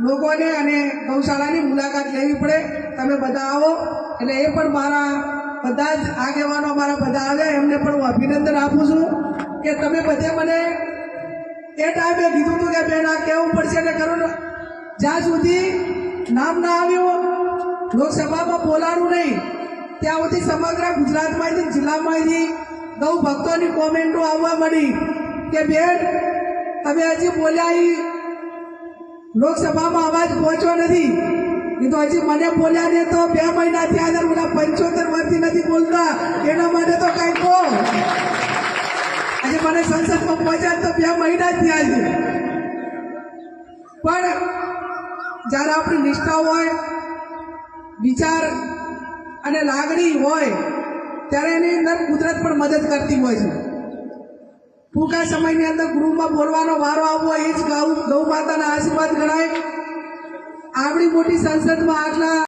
લોકોને અને ગૌશાળાની મુલાકાત લેવી પડે. તમે બધા આવો. એટલે એ પણ મારા બધા જ આગેવાનો મારા બધા આવ્યા. એમને પણ હું અભિનંદન આપું છું કે તમે બધે મને એ ટાઈમે કીધું હતું કે, બેન, આ કહેવું પડશે એટલે કરો જ્યાં સુધી નામ ના આવ્યું, લોકસભામાં બોલાવાનું નહીં, ત્યાં સુધી સમગ્ર ગુજરાતમાંથી, જિલ્લામાંથી બહુ ભક્તોની કોમેન્ટો આવવા મળી કે, બેન, તમે હજી બોલ્યા લોકસભામાં અવાજ પહોંચ્યો નથી. એ તો હજી મને બોલ્યા ને તો બે મહિના થયા છે ઓલા પંચોતેર વર્ષથી નથી બોલતા. એના માટે તો કઈ કહો. આજે મને સંસદમાં પહોંચ્યા તો બે મહિના જ થયા છે. પણ જ્યારે આપણી નિષ્ઠા હોય, વિચાર અને લાગણી હોય, ત્યારે એની અંદર કુદરત પણ મદદ કરતી હોય છે. ટૂંકા સમયની અંદર ગૃહમાં બોલવાનો વારો આવવો એ જ ગૌ ગૌ માતાના આશીર્વાદ ગણાય. આવડી મોટી સંસદમાં આટલા